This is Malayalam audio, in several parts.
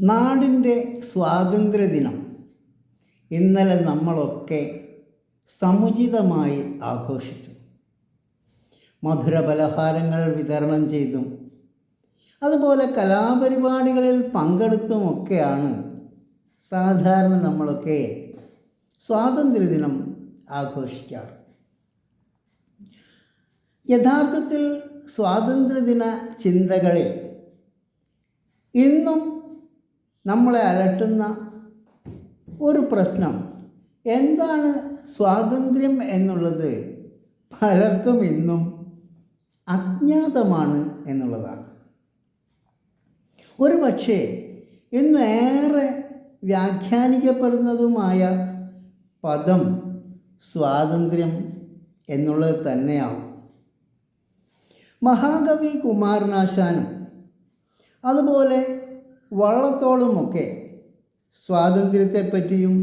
നാടിന്റെ സ്വാതന്ത്ര്യദിനം. ഇന്നലെ നമ്മളൊക്കെ സമുചിതമായി ആഘോഷിച്ചു. മധുര പലഹാരങ്ങൾ വിതരണം ചെയ്തും. അതുപോലെ കലാപരിപാടികളിൽ പങ്കെടുത്തുമൊക്കെയാണ് സാധാരണ നമ്മളൊക്കെ സ്വാതന്ത്ര്യദിനം ആഘോഷിക്കാറ്. യഥാർത്ഥത്തിൽ സ്വാതന്ത്ര്യദിന ചിന്തകളിൽ ഇന്നും നമ്മളെ അലട്ടുന്ന ഒരു പ്രശ്നം. എന്താണ് സ്വാതന്ത്ര്യം എന്നുള്ളത്? പലർക്കും ഇന്നും അജ്ഞാതമാണ് എന്നുള്ളതാണ്. ഒരു പക്ഷേ ഇന്ന് ഏറെ വ്യാഖ്യാനിക്കപ്പെടുന്നതുമായ പദം സ്വാതന്ത്ര്യം എന്നുള്ളത് തന്നെയാണ് മഹാകവി കുമാരനാശാനും അതുപോലെ വള്ളത്തോളുമൊക്കെ സ്വാതന്ത്ര്യത്തെപ്പറ്റിയും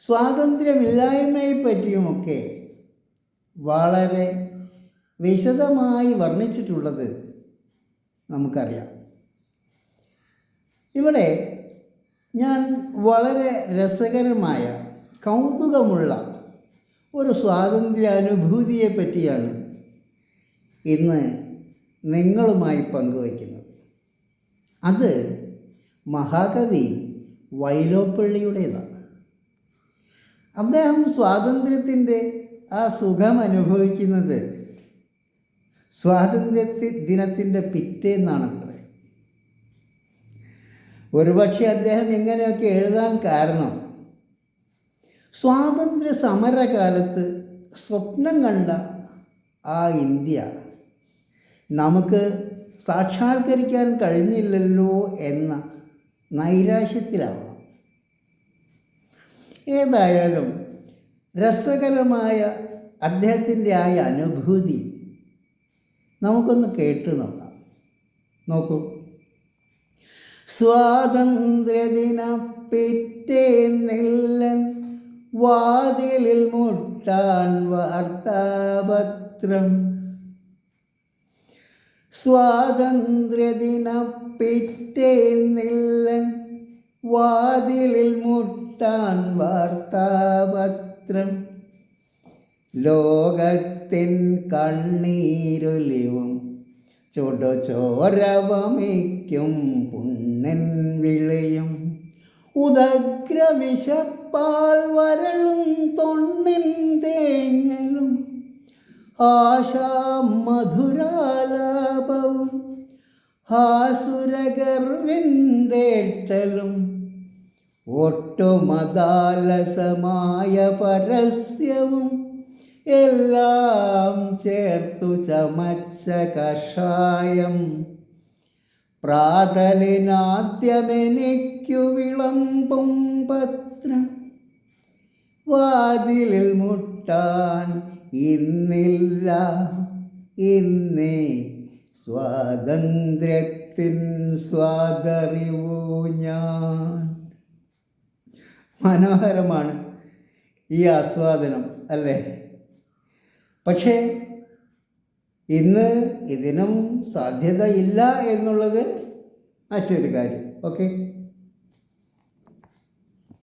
സ്വാതന്ത്ര്യമില്ലായ്മയെപ്പറ്റിയുമൊക്കെ വളരെ വിശദമായി വർണിച്ചിട്ടുള്ളത് നമുക്കറിയാം. ഇവിടെ ഞാൻ വളരെ രസകരമായ കൗതുകമുള്ള ഒരു സ്വാതന്ത്ര്യാനുഭൂതിയെപ്പറ്റിയാണ് പറ്റിയാണ് ഇന്ന് നിങ്ങളുമായി പങ്കുവയ്ക്കുന്നത്. അത് മഹാകവി വൈലോപ്പള്ളിയുടേതാണ്. അദ്ദേഹം സ്വാതന്ത്ര്യത്തിന്റെ ആ സുഖം അനുഭവിക്കുന്നത് സ്വാതന്ത്ര്യ ദിനത്തിന്റെ പിറ്റേന്നാണത്രേ ഒരുപക്ഷെ അദ്ദേഹം ഇങ്ങനെയൊക്കെ എഴുതാൻ കാരണം സ്വാതന്ത്ര്യ സമരകാലത്ത് സ്വപ്നം കണ്ട ആ ഇന്ത്യ നമുക്ക് സാക്ഷാത്കരിക്കാൻ കഴിഞ്ഞില്ലല്ലോ എന്ന നൈരാശ്യത്തിലാവണം ഏതായാലും രസകരമായ അദ്ദേഹത്തിന്റെ ആ അനുഭൂതി നമുക്കൊന്ന് കേട്ടു നോക്കാം. നോക്കൂ. സ്വാതന്ത്ര്യദിന പിറ്റേന്നില്ലൻ വാതിലിൽ മുട്ടാൻ വാർത്താപത്രം സ്വാതന്ത്ര്യദിന പിറ്റേന്നില്ലൻ വാതിലിൽ മുട്ടാൻ വാർത്താപത്രം. ലോകത്തിൻ കണ്ണീരൊലിവും ചുടുചോരവമിക്കും പുണ്ണൻ വിളിയും. ഉദഗ്രവിശപ്പാൽ വരളും തൊണ്ണിൻ തേങ്ങലും. ആശാമധുരാലാപവും ഹാസുരഗർവിന്ദേട്ടലും ഒട്ടുമതാലസമായ പരസ്യവും എല്ലാം ചേർത്തു ചമച്ച കഷായം. പ്രാതലിനാദ്യമെനിക്കു വിളമ്പും പത്രം. വാതിലിൽ മുട്ടാൻ ഇന്നില്ല ഇന്നേ സ്വാതന്ത്ര്യത്തിൻ സ്വാതറിവു ഞാൻ. മനോഹരമാണ് ഈ ആസ്വാദനം അല്ലേ? പക്ഷേ ഇന്ന് ഇതിനും സാധ്യതയില്ല എന്നുള്ളത് മറ്റൊരു കാര്യം ഓക്കെ?